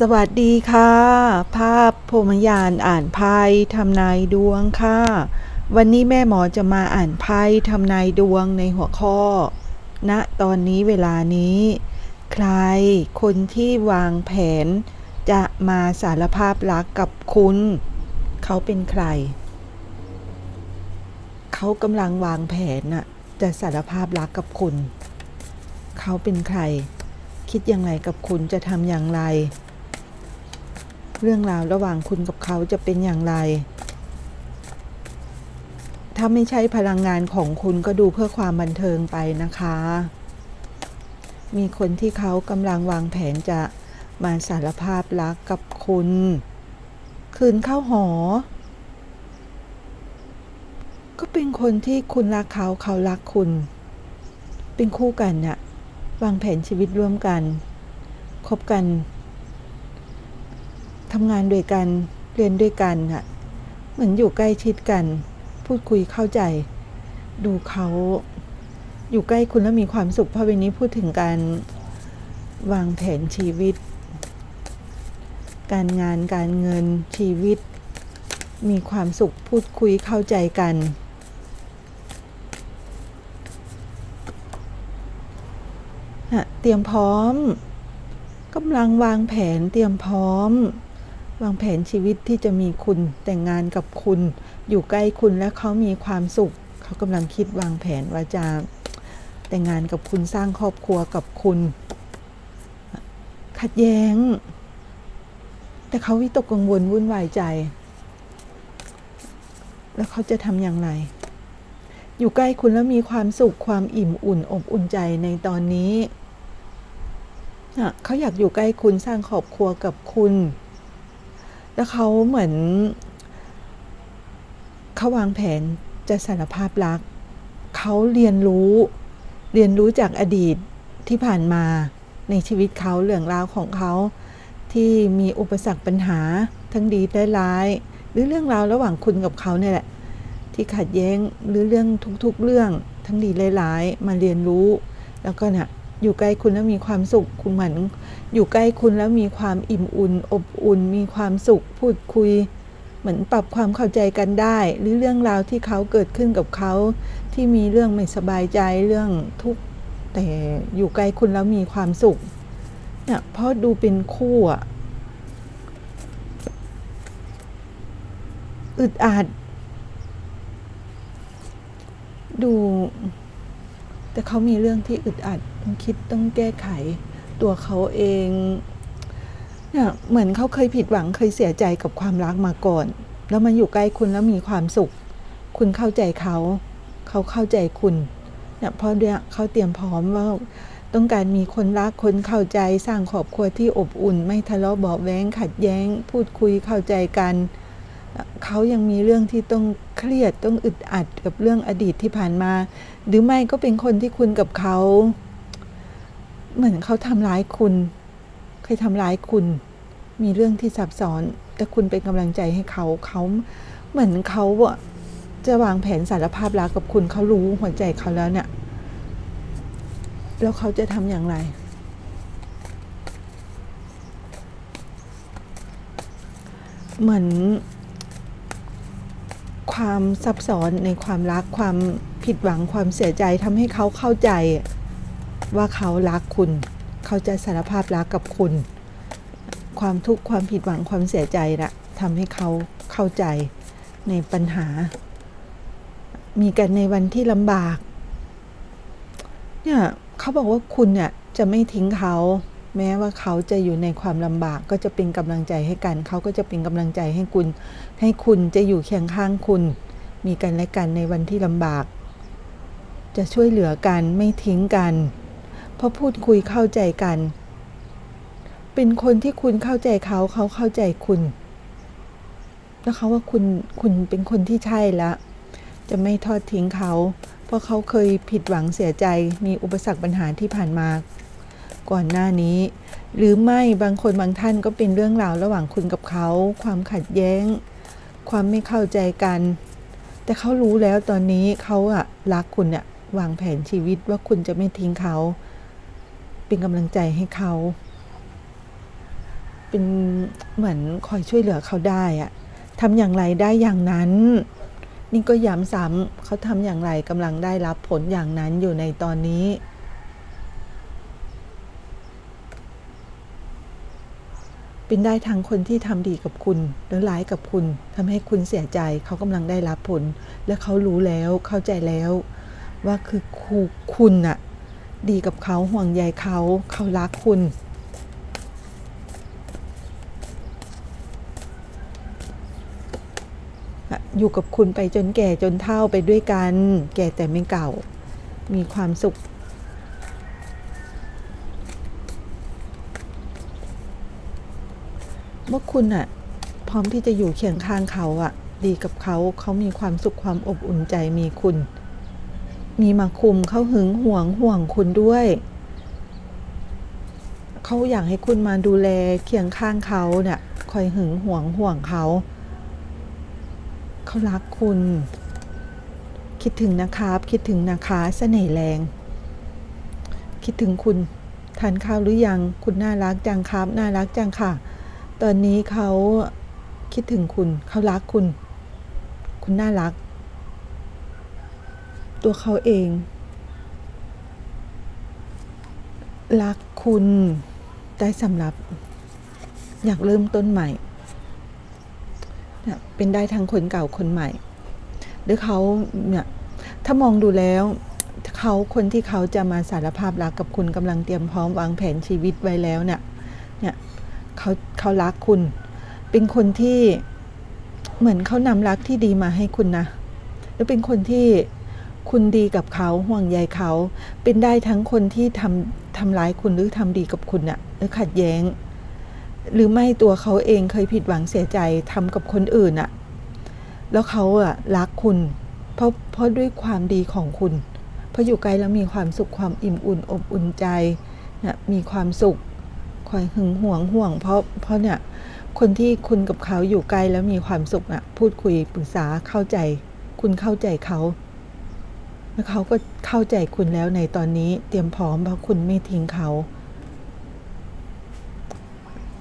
สวัสดีค่ะ ภาพพรมยานอ่านไพ่ทำนายดวงค่ะ วันนี้แม่หมอจะมาอ่านไพ่ทำนายดวงในหัวข้อณตอนนี้เวลานี้ ใครคนที่วางแผน จะมาสารภาพรักกับคุณ เขาเป็นใคร เขากำลังวางแผนน่ะจะสารภาพรักกับคุณ เขาเป็นใคร คิดยังไงกับคุณจะทำอย่างไร เรื่องราวระหว่างคุณกับเขาจะเป็นอย่างไร ถ้าไม่ใช่พลังงานของคุณก็ดูเพื่อความบันเทิงไปนะคะ มีคนที่เขากำลังวางแผนจะมาสารภาพรักกับคุณ คืนเข้าหอ ก็เป็นคนที่คุณรักเขาเขารักคุณ เป็นคู่กันน่ะวางแผนชีวิตร่วมกัน คบกัน ทำงานด้วยกัน เรียนด้วยกันค่ะเหมือนอยู่ใกล้ชิดกัน พูดคุยเข้าใจ ดูเขาอยู่ใกล้คุณแล้วมีความสุขเพราะวันนี้พูดถึงการวางแผนชีวิต การงานการเงินชีวิต มีความสุขพูดคุยเข้าใจกันฮะเตรียมพร้อมกำลังวางแผนเตรียมพร้อม วางแผนชีวิตที่จะมีคุณแต่งงานกับคุณ อยู่ใกล้คุณและเขามีความสุข เขากำลังคิดวางแผนว่าจะแต่งงานกับคุณสร้างครอบครัวกับคุณ ขัดแย้ง แต่เขาวิตกกังวลวุ่นวายใจ แล้วเขาจะทำอย่างไร อยู่ใกล้คุณแล้วมีความสุขความอิ่มอุ่นอบอุ่นใจในตอนนี้เขาอยากอยู่ใกล้คุณสร้างครอบครัวกับคุณ แล้วเขาเหมือนเขาวางแผนจะสารภาพรัก เขาเรียนรู้ เรียนรู้จากอดีตที่ผ่านมาในชีวิตเขาเรื่องราวของเขาที่มีอุปสรรคปัญหาทั้งดีและร้าย หรือเรื่องราวระหว่างคุณกับเขาเนี่ยแหละ ที่ขัดแย้งหรือเรื่องทุกๆเรื่องทั้งดีและร้ายมาเรียนรู้ แล้วก็เนี่ย อยู่ใกล้คุณแล้วมีความสุข คุณเหมือนอยู่ใกล้คุณแล้วมีความอิ่มอุ่น อบอุ่น มีความสุข พูดคุย เหมือนปรับความเข้าใจกันได้ หรือเรื่องราวที่เขาเกิดขึ้นกับเขา ที่มีเรื่องไม่สบายใจเรื่องทุกข์แต่อยู่ใกล้คุณแล้วมีความสุขเนี่ยเพราะดูเป็นคู่อะอึดอัดดู แต่เขามีเรื่องที่อึดอัดต้องคิดต้องแก้ไข ตัวเขาเองเนี่ยเหมือนเขาเคยผิดหวังเคยเสียใจกับความรักมาก่อน แล้วมาอยู่ใกล้คุณแล้วมีความสุข คุณเข้าใจเขา เขาเข้าใจคุณเนี่ยเพราะเนี่ยเขาเตรียมพร้อมว่าต้องการมีคนรักคนเข้าใจสร้างครอบครัวที่อบอุ่น ไม่ทะเลาะเบาแว้งขัดแย้ง พูดคุยเข้าใจกัน เขายังมีเรื่องที่ต้อง เครียดต้องอึดอัดกับเรื่องอดีตที่ผ่านมา หรือไม่ก็เป็นคนที่คุณกับเขา เหมือนเขาทำร้ายคุณเคยทำร้ายคุณ มีเรื่องที่ซับซ้อน แต่คุณเป็นกำลังใจให้เขาเขาเหมือนเขาอะจะวางแผนสารภาพรักกับคุณเขารู้หัวใจเขาแล้วเนี่ยแล้วเขาจะทำอย่างไรเหมือน ความซับซ้อนในความรักความผิดหวังความเสียใจทำให้เขาเข้าใจว่าเขารักคุณ เขาจะสารภาพรักกับคุณ ความทุกข์ความผิดหวังความเสียใจนะทำให้เขาเข้าใจในปัญหา มีกันในวันที่ลำบากเนี่ยเขาบอกว่าคุณเนี่ยจะไม่ทิ้งเขา แม้ว่าเขาจะอยู่ในความลำบากก็จะเป็นกำลังใจให้กัน เขาก็จะเป็นกำลังใจให้คุณ ให้คุณจะอยู่เคียงข้างคุณ มีกันและกันในวันที่ลำบาก จะช่วยเหลือกันไม่ทิ้งกันเพราะพูดคุยเข้าใจกัน เป็นคนที่คุณเข้าใจเขาเขาเข้าใจคุณแล้วเขาว่าคุณคุณเป็นคนที่ใช่แล้วจะไม่ทอดทิ้งเขา เพราะเขาเคยผิดหวังเสียใจมีอุปสรรคปัญหาที่ผ่านมา ก่อนหน้านี้ หรือไม่บางคนบางท่านก็เป็นเรื่องราวระหว่างคุณกับเขา ความขัดแย้ง ความไม่เข้าใจกัน แต่เขารู้แล้วตอนนี้เขาอะรักคุณเนี่ยวางแผนชีวิตว่าคุณจะไม่ทิ้งเขา เป็นกำลังใจให้เขาเเป็นเหมือนคอยช่วยเหลือเขาได้อะทำอย่างไรได้อย่างนั้น นี่ก็ย้ำซ้ำเขาทำอย่างไรกำลังได้รับผลอย่างนั้นอยู่ในตอนนี้ เป็นได้ทั้งคนที่ทำดีกับคุณหรือร้ายกับคุณทำให้คุณเสียใจเขากำลังได้รับผล และเขารู้แล้วเข้าใจแล้ว ว่าคือครูคุณน่ะดีกับเขาห่วงใยเขาเขารักคุณ อยู่กับคุณไปจนแก่จนเฒ่าไปด้วยกัน แก่แต่ไม่เก่า มีความสุข เมื่อคุณอะพร้อมที่จะอยู่เคียงข้างเขาอะดีกับเขาเขามีความสุขความอบอุ่นใจมีคุณ มีมาคุมเขาหึงห่วงห่วงคุณด้วยเขาอยากให้คุณมาดูแลเคียงข้างเขาเนี่ยคอยหึงห่วงห่วงเขาเขารักคุณ คิดถึงนะครับคิดถึงนะคะเสน่ห์แรง คิดถึงคุณทานข้าวหรือยัง คุณน่ารักจังครับ น่ารักจังค่ะ ตอนนี้เขาคิดถึงคุณเขารักคุณ คุณน่ารัก ตัวเขาเอง รักคุณได้สำหรับ อยากเริ่มต้นใหม่เนี่ยเป็นได้ทั้งคนเก่าคนใหม่ หรือเขาเนี่ยถ้ามองดูแล้วเขาคนที่เขาจะมาสารภาพรักกับคุณกำลังเตรียมพร้อมวางแผนชีวิตไว้แล้วเนี่ยเนี่ย เขาเขารักคุณ เป็นคนที่เหมือนเขานำรักที่ดีมาให้คุณนะ แล้วเป็นคนที่คุณดีกับเขาห่วงใยเขา เป็นได้ทั้งคนที่ทำทำร้ายคุณหรือทำดีกับคุณน่ะหรือขัดแย้ง หรือไม่ตัวเขาเองเคยผิดหวังเสียใจทำกับคนอื่นอะแล้วเขาอะรักคุณ เพราะเพราะด้วยความดีของคุณพราะอยู่ไกลแล้วมีความสุขความอิ่มอุ่นอบอุ่นใจนะมีความสุข อยหึงหวงห่วง เพราะเพราะเนี่ยคนที่คุณกับเขาอยู่ไกล้แล้วมีความสุขอะพูดคุยปรึกษาเข้าใจ คุณเข้าใจเขาแล้วเขาก็เข้าใจคุณแล้วในตอนนี้เตรียมพร้อมเพราะคุณไม่ทิ้งเขา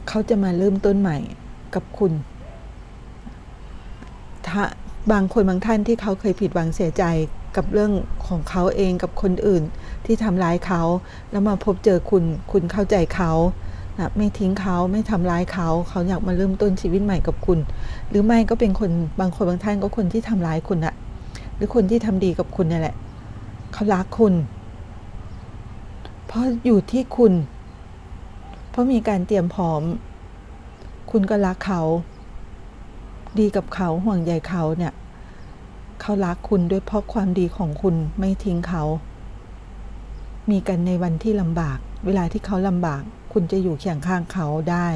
เขาจะมาเริ่มต้นใหม่กับคุณ ถ้าบางคนบางท่านที่เขาเคยผิดหวังเสียใจกับเรื่องของเขาเองกับคนอื่นที่ทำร้ายเขา แล้วมาพบเจอคุณ คุณเข้าใจเขา นะไม่ทิ้งเขาไม่ทำร้ายเขาเขาอยากมาเริ่มต้นชีวิตใหม่กับคุณ หรือไม่ก็เป็นคนบางคนบางท่านก็คนที่ทำร้ายคุณอะหรือคนที่ทำดีกับคุณนี่แหละเขารักคุณ เพราะอยู่ที่คุณ เพราะมีการเตรียมพร้อม คุณก็รักเขา ดีกับเขาห่วงใยเขาเนี่ยเขารักคุณด้วยเพราะความดีของคุณไม่ทิ้งเขา มีกันในวันที่ลำบาก เวลาที่เขาลำบาก คุณจะอยู่เคียงข้างเขาได้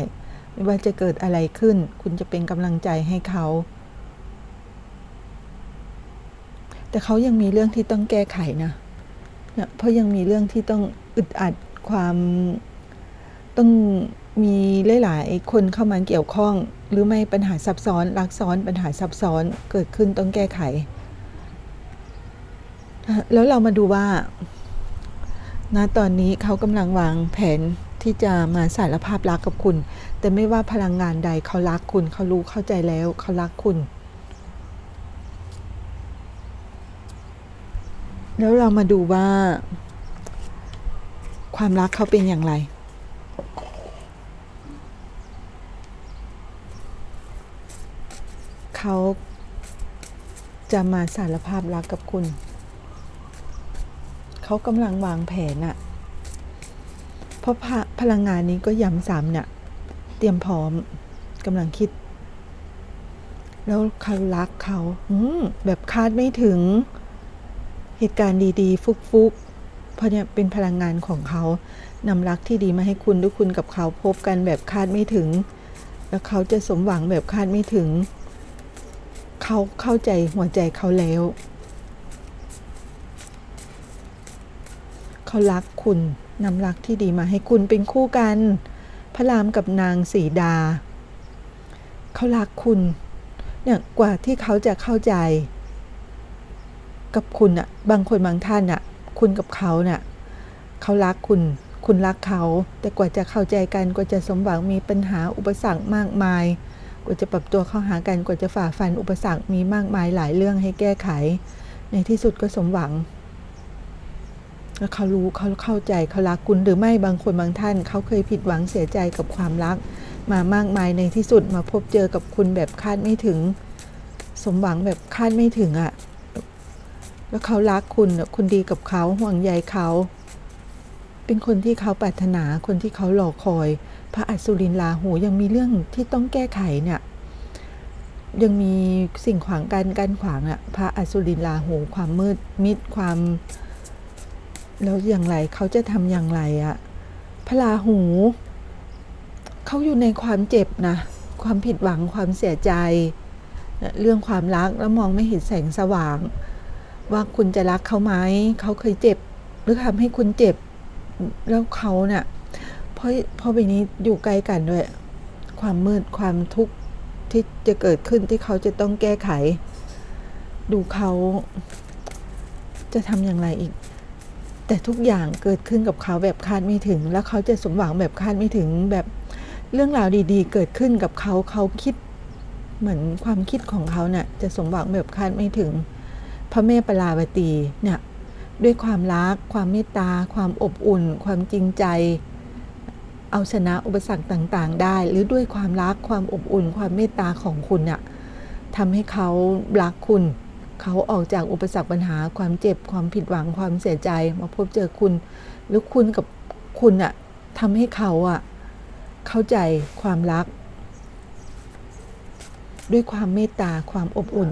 ไม่ว่าจะเกิดอะไรขึ้น คุณจะเป็นกำลังใจให้เขา แต่เขายังมีเรื่องที่ต้องแก้ไขนะเนี่ยเพราะยังมีเรื่องที่ต้องอึดอัดความต้องมีหลาย ๆ คนเข้ามาเกี่ยวข้อง หรือไม่ปัญหาซับซ้อนรักซ้อนปัญหาซับซ้อนเกิดขึ้นต้องแก้ไข แล้วเรามาดูว่าณตอนนี้เขากำลังวางแผน ที่จะมาสารภาพรักกับคุณ แต่ไม่ว่าพลังงานใดเขารักคุณ เขารู้เข้าใจแล้วเขารักคุณ แล้วเรามาดูว่า ความรักเขาเป็นอย่างไรเขาจะมาสารภาพรักกับคุณ เขากำลังวางแผนอะ ราะพลังงานนี้ก็ย้ำซ้ำเนี่ยเตรียมพร้อมกำลังคิด แล้วเขารักเขาแบบคาดไม่ถึง เหตุการณ์ดีๆ ฟุกๆ เพราะเนี่ยเป็นพลังงานของเขานำรักที่ดีมาให้คุณด้วยคุณกับเขาพบกันแบบคาดไม่ถึง แล้วเขาจะสมหวังแบบคาดไม่ถึง เขาเข้าใจหัวใจเขาแล้ว เขารักคุณ นำรักที่ดีมาให้คุณเป็นคู่กัน พระรามกับนางสีดา เขารักคุณ เนี่ยกว่าที่เขาจะเข้าใจ กับคุณอะบางคนบางท่านอะคุณกับเขาเนี่ยเขารักคุณ คุณรักเขา แต่กว่าจะเข้าใจกันกว่าจะสมหวังมีปัญหาอุปสรรคมากมาย กว่าจะปรับตัวเข้าหากันกว่าจะฝ่าฟันอุปสรรคมีมากมายหลายเรื่องให้แก้ไข ในที่สุดก็สมหวัง เขารู้เขาเข้าใจเขารักคุณหรือไม่บางคนบางท่าน เขาเคยผิดหวังเสียใจกับความรัก มามากมายในที่สุดมาพบเจอกับคุณแบบคาดไม่ถึง สมหวังแบบคาดไม่ถึงอะ่ะแล้วเขารักคุณอะคุณดีกับเขาห่วงใยเขา เป็นคนที่เขาปรารถนาคนที่เขารอคอย พระอัศรินลาหูยังมีเรื่องที่ต้องแก้ไขเนี่ยยังมีสิ่งขวางกันกันขวางอะ่ะพระอัศรินลาหูความมืดมิดความ แล้วอย่างไรเขาจะทำอย่างไรอะพระราหู เขาอยู่ในความเจ็บนะ ความผิดหวังความเสียใจ เรื่องความรักแล้วมองไม่เห็นแสงสว่าง ว่าคุณจะรักเขาไหมเขาเคยเจ็บ หรือทำให้คุณเจ็บ แล้วเขาเนี่ยเพราะเพราะใบนี้อยู่ใกล้กันด้วย ความมืดความทุกข์ที่จะเกิดขึ้นที่เขาจะต้องแก้ไข ดูเขาจะทำอย่างไรอีก แต่ทุกอย่างเกิดขึ้นกับเขาแบบคาดไม่ถึง แล้วเขาจะสมหวังแบบคาดไม่ถึงแบบเรื่องราวดีๆ เกิดขึ้นกับเขาเขาคิดเหมือนความคิดของเขาเนี่ยจะสมหวังแบบคาดไม่ถึง พระแม่ปราวตีเนี่ยด้วยความรัก ความเมตตา ความอบอุ่น ความจริงใจ เอาชนะอุปสรรคต่างๆ ได้ หรือด้วยความรักความอบอุ่น ความเมตตาของคุณเนี่ยทำให้เขารักคุณ เขาออกจากอุปสรรคปัญหาความเจ็บความผิดหวังความเสียใจมาพบเจอคุณหรือคุณกับคุณอะทำให้เขาอะเข้าใจความรัก ด้วยความเมตตาความอบอุ่น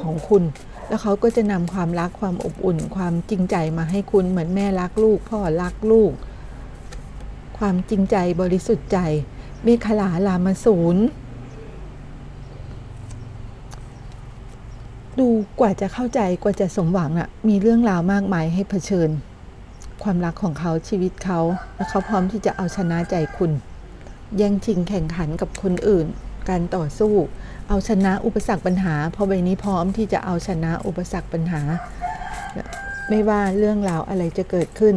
ของคุณ แล้วเขาก็จะนำความรักความอบอุ่น ความจริงใจมาให้คุณเหมือนแม่รักลูก พ่อรักลูก ความจริงใจบริสุทธิ์ใจเมฆลาลามาศูนย์ ดูกว่าจะเข้าใจกว่าจะสมหวังน่ะมีเรื่องราวมากมายให้เผชิญ ความรักของเขาชีวิตเขาและเขาพร้อมที่จะเอาชนะใจคุณ แย่งชิงแข่งขันกับคนอื่น การต่อสู้ เอาชนะอุปสรรคปัญหา เพราะใบนี้พร้อมที่จะเอาชนะอุปสรรคปัญหา ไม่ว่าเรื่องราวอะไรจะเกิดขึ้น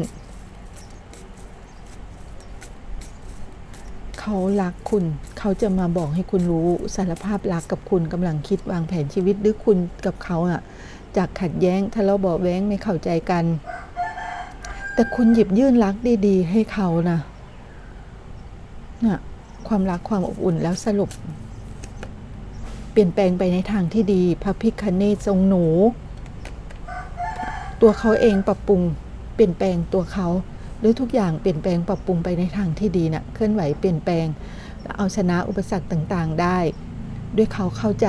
เขารักคุณ เขาจะมาบอกให้คุณรู้สารภาพรักกับคุณกำลังคิดวางแผนชีวิตหรือคุณกับเขาอะจากขัดแย้งทะเลาะเบาะแว้งไม่เข้าใจกัน แต่คุณหยิบยื่นรักดีๆ ให้เขานะน่ะความรักความอบอุ่นแล้วสรุป เปลี่ยนแปลงไปในทางที่ดีพระพิคเนศทรงหนู ตัวเขาเองปรับปรุง เปลี่ยนแปลงตัวเขา หรือทุกอย่างเปลี่ยนแปลงปรับปรุงไปในทางที่ดีนะ่ะเคลื่อนไหวเปลี่ยนแปลงและเอาชนะอุปสรรคต่างๆได้ ด้วยเขาเข้าใจ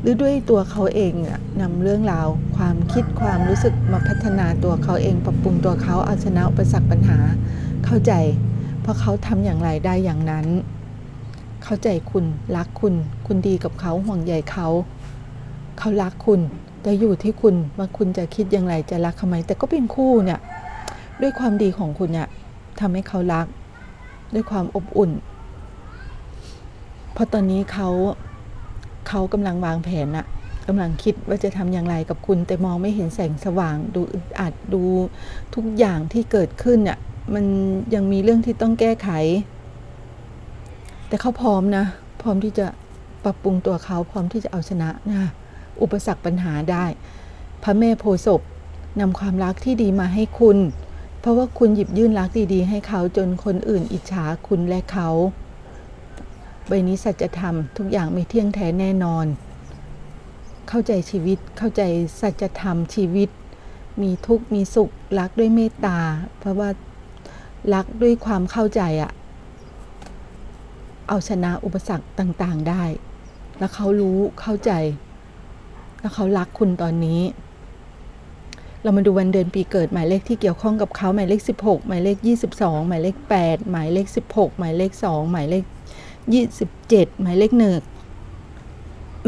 หรือด้วยตัวเขาเองน่ะนำเรื่องราว ความคิดความรู้สึกมาพัฒนาตัวเขาเอง ปรับปรุงตัวเขาเอาชนะอุปสรรคปัญหาเข้าใจ เพราะเขาทำอย่างไรได้อย่างนั้น เข้าใจคุณรักคุณ คุณดีกับเขาห่วงใยเขาเขารักคุณแต่อยู่ที่คุณว่าคุณจะคิดอย่างไรจะรักเขาไหมแต่ก็เป็นคู่เนี่ย ด้วยความดีของคุณเนี่ยทำให้เขารัก ด้วยความอบอุ่น เพราะตอนนี้เขาเขากำลังวางแผนอะกำลังคิดว่าจะทำอย่างไรกับคุณ แต่มองไม่เห็นแสงสว่าง ดูอึดอัดดูทุกอย่างที่เกิดขึ้นเนี่ยมันยังมีเรื่องที่ต้องแก้ไข แต่เขาพร้อมนะ พร้อมที่จะปรับปรุงตัวเขาพร้อมที่จะเอาชนะนะอุปสรรคปัญหาได้ พระแม่โพศพนำความรักที่ดีมาให้คุณ เพราะว่าคุณหยิบยื่นรักดีๆ ให้เขาจนคนอื่นอิจฉาคุณและเขา ใบนี้สัจธรรมทุกอย่างไม่เที่ยงแท้แน่นอน เข้าใจชีวิตเข้าใจสัจธรรมชีวิต มีทุกข์มีสุขรักด้วยเมตตา เพราะว่ารักด้วยความเข้าใจอะเอาชนะอุปสรรคต่างๆได้ แล้วเขารู้เข้าใจ แล้วเขารักคุณตอนนี้ เรามาดูวันเดือนปีเกิดหมายเลขที่เกี่ยวข้องกับเขาหมายเลข 16 หมายเลข 22 หมายเลข 8 หมายเลข 16 หมายเลข 2 หมายเลข 27 หมายเลขหนึ่ง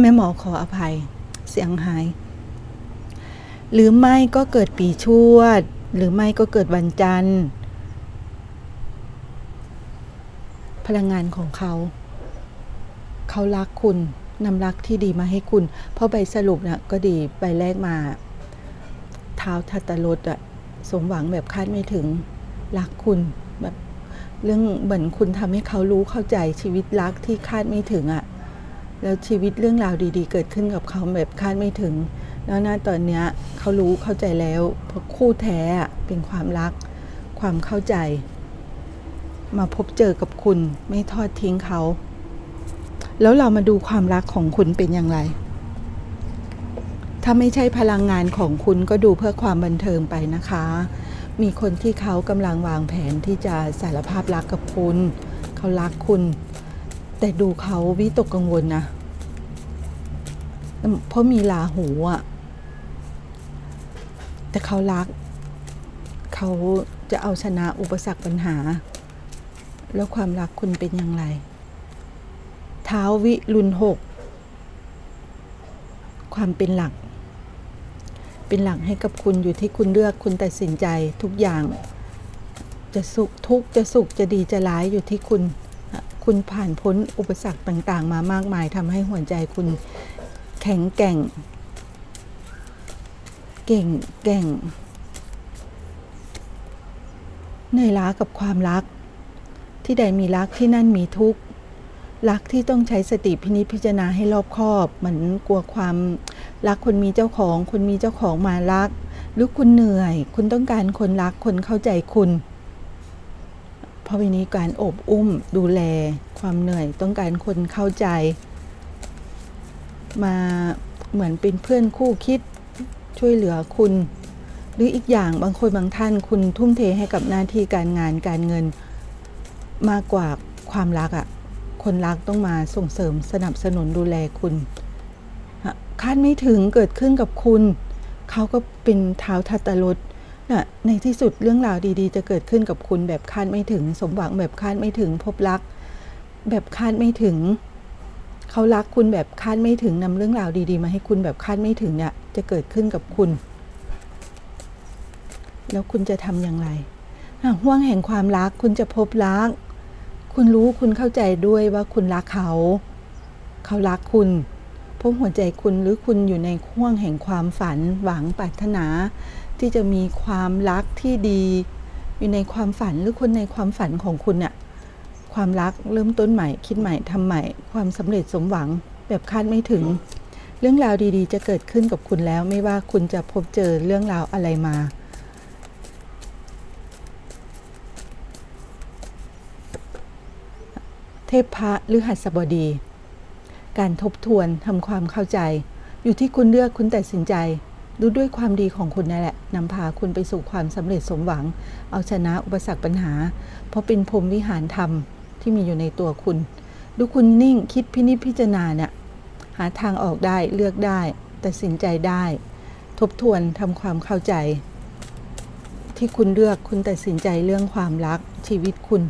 แม่หมอขออภัย เสียงหาย หรือไม่ก็เกิดปีชวด หรือไม่ก็เกิดวันจันทร์ พลังงานของเขา เขารักคุณนำรักที่ดีมาให้คุณ เพราะใบสรุปน่ะก็ดีใบแรกมา ท้าทัตตรดอะสมหวังแบบคาดไม่ถึงรักคุณแบบเรื่องเหมือนคุณทำให้เขารู้เข้าใจชีวิตรักที่คาดไม่ถึงอะ่ะแล้วชีวิตเรื่องราวดีๆ เกิดขึ้นกับเขาแบบคาดไม่ถึง แล้วนะตอนเนี้ยเขารู้เข้าใจแล้วเพราะคู่แท้อะเป็นความรัก ความเข้าใจ มาพบเจอกับคุณไม่ทอดทิ้งเขา แล้วเรามาดูความรักของคุณเป็นอย่างไร ถ้าไม่ใช่พลังงานของคุณก็ดูเพื่อความบันเทิงไปนะคะ มีคนที่เขากำลังวางแผนที่จะสารภาพรักกับคุณ เขารักคุณ แต่ดูเขาวิตกกังวลนะ เพราะมีลาหูอะแต่เขารัก เขาจะเอาชนะอุปสรรคปัญหา แล้วความรักคุณเป็นอย่างไร เท้าวิรุณหกความเป็นหลัก เป็นหลักให้กับคุณอยู่ที่คุณเลือกคุณตัดสินใจทุกอย่าง จะสุขทุกจะสุขจะดีจะร้ายอยู่ที่คุณ คุณผ่านพ้นอุปสรรคต่างๆ มามากมายทำให้หัวใจคุณแข็งแกร่ง เก่งแกร่งเหนื่อยล้ากับความรัก ที่ใดมีรักที่นั่นมีทุกข์รักที่ต้องใช้สติพินิจพิจารณาให้รอบคอบ เหมือนกลัวความ รักคนมีเจ้าของ คนมีเจ้าของมารัก หรือคุณเหนื่อย คุณต้องการคนรักคนเข้าใจคุณ เพราะวันนี้การอบอุ้มดูแลความเหนื่อย ต้องการคนเข้าใจ มาเหมือนเป็นเพื่อนคู่คิดช่วยเหลือคุณ หรืออีกอย่างบางคนบางท่าน คุณทุ่มเทให้กับหน้าที่การงานการเงิน มากกว่าความรักอะ่ะคนรักต้องมาส่งเสริมสนับสนุนดูแลคุณ คาดไม่ถึงเกิดขึ้นกับคุณ เขาก็เป็นเท้าทัตตรถนะในที่สุดเรื่องราวดีๆ จะเกิดขึ้นกับคุณแบบคาดไม่ถึง สมหวังแบบคาดไม่ถึง พบรัก แบบคาดไม่ถึง เขารักคุณแบบคาดไม่ถึงนำเรื่องราวดีๆ มาให้คุณแบบคาดไม่ถึงเนี่ยจะเกิดขึ้นกับคุณ แล้วคุณจะทำอย่างไรห่วงแห่งความรักคุณจะพบรัก คุณรู้คุณเข้าใจด้วยว่าคุณรักเขา เขารักคุณ พราะหัวใจคุณหรือคุณอยู่ในห่วงแห่งความฝันหวังปรารถนา ที่จะมีความรักที่ดี อยู่ในความฝันหรือคนในความฝันของคุณเนี่ยความรักเริ่มต้นใหม่คิดใหม่ทำใหม่ ความสำเร็จสมหวังแบบคาดไม่ถึง เรื่องราวดีๆ จะเกิดขึ้นกับคุณแล้ว ไม่ว่าคุณจะพบเจอเรื่องราวอะไรมาเทพพระหรือหัสบดี การทบทวนทำความเข้าใจ อยู่ที่คุณเลือกคุณตัดสินใจ ดูด้วยความดีของคุณนั่นแหละนำพาคุณไปสู่ความสำเร็จสมหวัง เอาชนะอุปสรรคปัญหา เพราะเป็นพรมวิหารธรรมที่มีอยู่ในตัวคุณ ดูคุณนิ่งคิดพินิจพิจารณาเนี่ยหาทางออกได้เลือกได้ตัดสินใจได้ ทบทวนทำความเข้าใจ ที่คุณเลือกคุณตัดสินใจเรื่องความรักชีวิตคุณ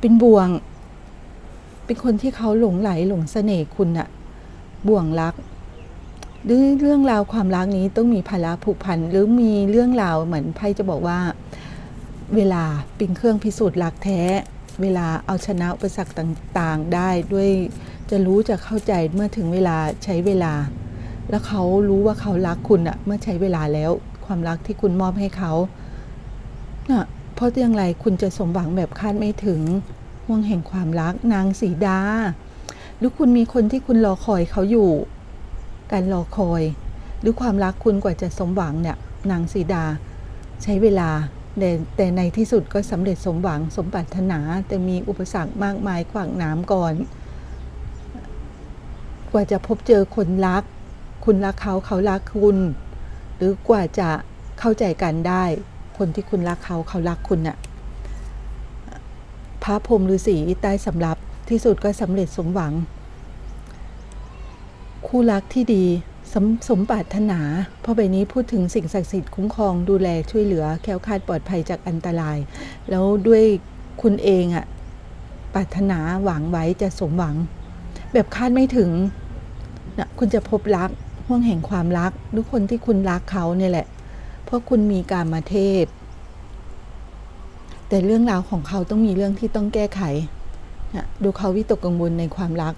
เป็นบ่วง เป็นคนที่เขาหลงไหลหลงเสน่ห์คุณอะบ่วงรักหรือเรื่องราวความรักนี้ต้องมีภาระผูกพันหรือมีเรื่องราวเหมือนไพ่จะบอกว่า เวลาเป็นเครื่องพิสูจน์รักแท้ เวลาเอาชนะอุปสรรคต่างๆ ได้ด้วยจะรู้จะเข้าใจเมื่อถึงเวลาใช้เวลา แล้วเขารู้ว่าเขารักคุณอะเมื่อใช้เวลาแล้วความรักที่คุณมอบให้เขาอะเพราะอย่างไรคุณจะสมหวังแบบคาดไม่ถึง ห่วงแห่งความรักนางสีดา หรือคุณมีคนที่คุณรอคอยเขาอยู่ การรอคอย หรือความรักคุณกว่าจะสมหวังเนี่ยนางสีดา ใช้เวลาแต่แต่ในที่สุดก็สำเร็จสมหวังสมปรารถนา แต่มีอุปสรรคมากมายขวางน้ำก่อน กว่าจะพบเจอคนรัก คุณรักเขาเขารักคุณ หรือกว่าจะเข้าใจกันได้ คนที่คุณรักเขาเขารักคุณน่ะ พระพรหมฤาษีใต้สำรับที่สุดก็สำเร็จสมหวัง คู่รักที่ดีสมสมปรารถนา เพราะใบนี้พูดถึงสิ่งศักดิ์สิทธิ์คุ้มครองดูแลช่วยเหลือแคล้วคลาดปลอดภัยจากอันตราย แล้วด้วยคุณเองอะปรารถนาหวังไว้จะสมหวัง แบบคาดไม่ถึงนะคุณจะพบรักห่วงแห่งความรักทุกคนที่คุณรักเขาเนี่ยแหละ เพราะคุณมีการมาเทพ แต่เรื่องราวของเขาต้องมีเรื่องที่ต้องแก้ไขนะดูเขาวิตกกังวลในความรัก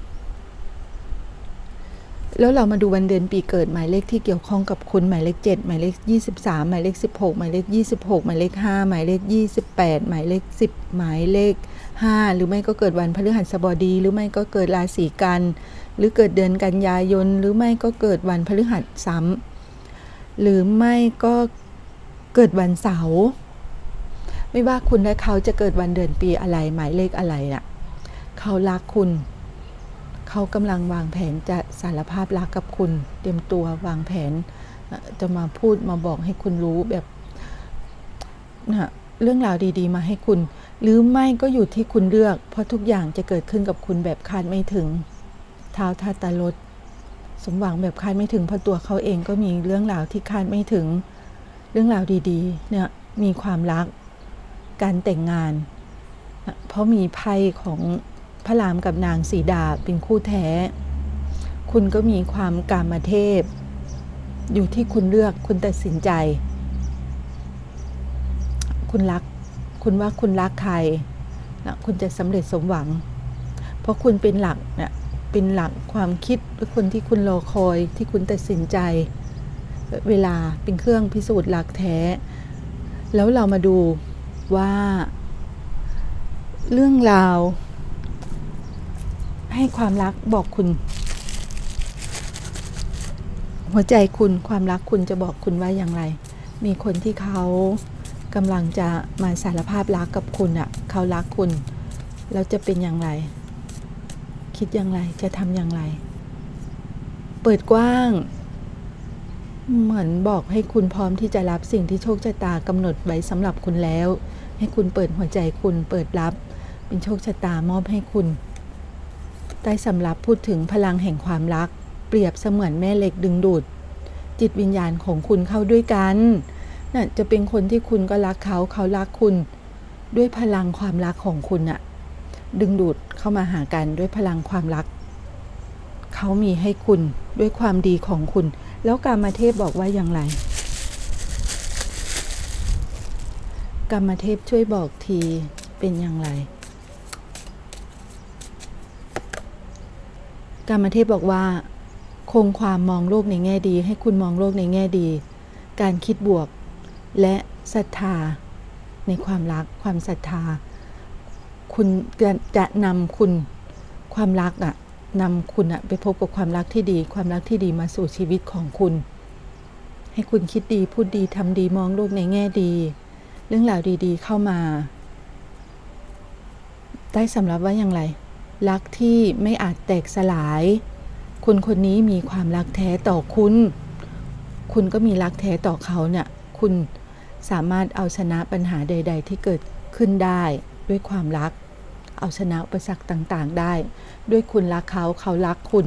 แล้วเรามาดูวันเดือนปีเกิดหมายเลขที่เกี่ยวข้องกับคุณหมายเลข 7 หมายเลข 23 หมายเลข 16 หมายเลข 26 หมายเลข 5 หมายเลข 28 หมายเลข 10 หมายเลข 5 หรือไม่ก็เกิดวันพฤหัสบดี หรือไม่ก็เกิดราศีกัน หรือเกิดเดือนกันยายน หรือไม่ก็เกิดวันพฤหัสซ้ำหรือไม่ก็เกิดวันเสาร์ ไม่ว่าคุณและเขาจะเกิดวันเดือนปีอะไรหมายเลขอะไรน่ะเขารักคุณ เขากำลังวางแผนจะสารภาพรักกับคุณ เตรียมตัววางแผนจะมาพูดมาบอกให้คุณรู้แบบนะเรื่องราวดี ๆ มาให้คุณ หรือไม่ก็อยู่ที่คุณเลือก เพราะทุกอย่างจะเกิดขึ้นกับคุณแบบคาดไม่ถึงท้าวทาตาลดสมหวังแบบคาดไม่ถึงเพราะตัวเขาเองก็มีเรื่องราวที่คาดไม่ถึง เรื่องราวดีๆ เนี่ยมีความรัก การแต่งงาน เพราะมีไพ่ของพระรามกับนางสีดาเป็นคู่แท้ คุณก็มีความกามเทพ อยู่ที่คุณเลือกคุณตัดสินใจ คุณรัก คุณว่าคุณรักใครนะคุณจะสำเร็จสมหวัง เพราะคุณเป็นหลักเนี่ยเป็นหลักความคิดหรือคนที่คุณรอคอยที่คุณตัดสินใจ เวลาเป็นเครื่องพิสูจน์หลักแท้ แล้วเรามาดู ว่า เรื่องราว ให้ความรักบอกคุณ หัวใจคุณความรักคุณจะบอกคุณว่าอย่างไร มีคนที่เขากำลังจะมาสารภาพรักกับคุณอะ่ะ เขารักคุณ แล้วจะเป็นอย่างไร คิดอย่างไรจะทำอย่างไร เปิดกว้าง เหมือนบอกให้คุณพร้อมที่จะรับสิ่งที่โชคชะตากำหนดไว้สำหรับคุณแล้ว ให้คุณเปิดหัวใจคุณเปิดรับ เป็นโชคชะตามอบให้คุณ ใต้สำรับพูดถึงพลังแห่งความรัก เปรียบเสมือนแม่เหล็กดึงดูด จิตวิญญาณของคุณเข้าด้วยกันน่ะจะเป็นคนที่คุณก็รักเขาเขารักคุณ ด้วยพลังความรักของคุณน่ะดึงดูดเข้ามาหากันด้วยพลังความรัก เขามีให้คุณด้วยความดีของคุณ แล้วกามาเทพบอกว่าอย่างไร กรรมเทพช่วยบอกทีเป็นอย่างไร กรรมเทพบอกว่า คงความมองโลกในแง่ดี ให้คุณมองโลกในแง่ดี การคิดบวก และศรัทธา ในความรักความศรัทธา คุณจะจะนำคุณความรักอะนำคุณอะไปพบกับความรักที่ดี ความรักที่ดีมาสู่ชีวิตของคุณ ให้คุณคิดดีพูดดีทำดีมองโลกในแง่ดี เรื่องราวดีๆ เข้ามา ได้สำรับว่าอย่างไร รักที่ไม่อาจแตกสลายคนคนนี้มีความรักแท้ต่อคุณ คุณก็มีรักแท้ต่อเขาเนี่ย คุณสามารถเอาชนะปัญหาใด ๆ ที่เกิดขึ้นได้ด้วยความรัก เอาชนะอุปสรรคต่างๆ ได้ ด้วยคุณรักเขาเขารักคุณ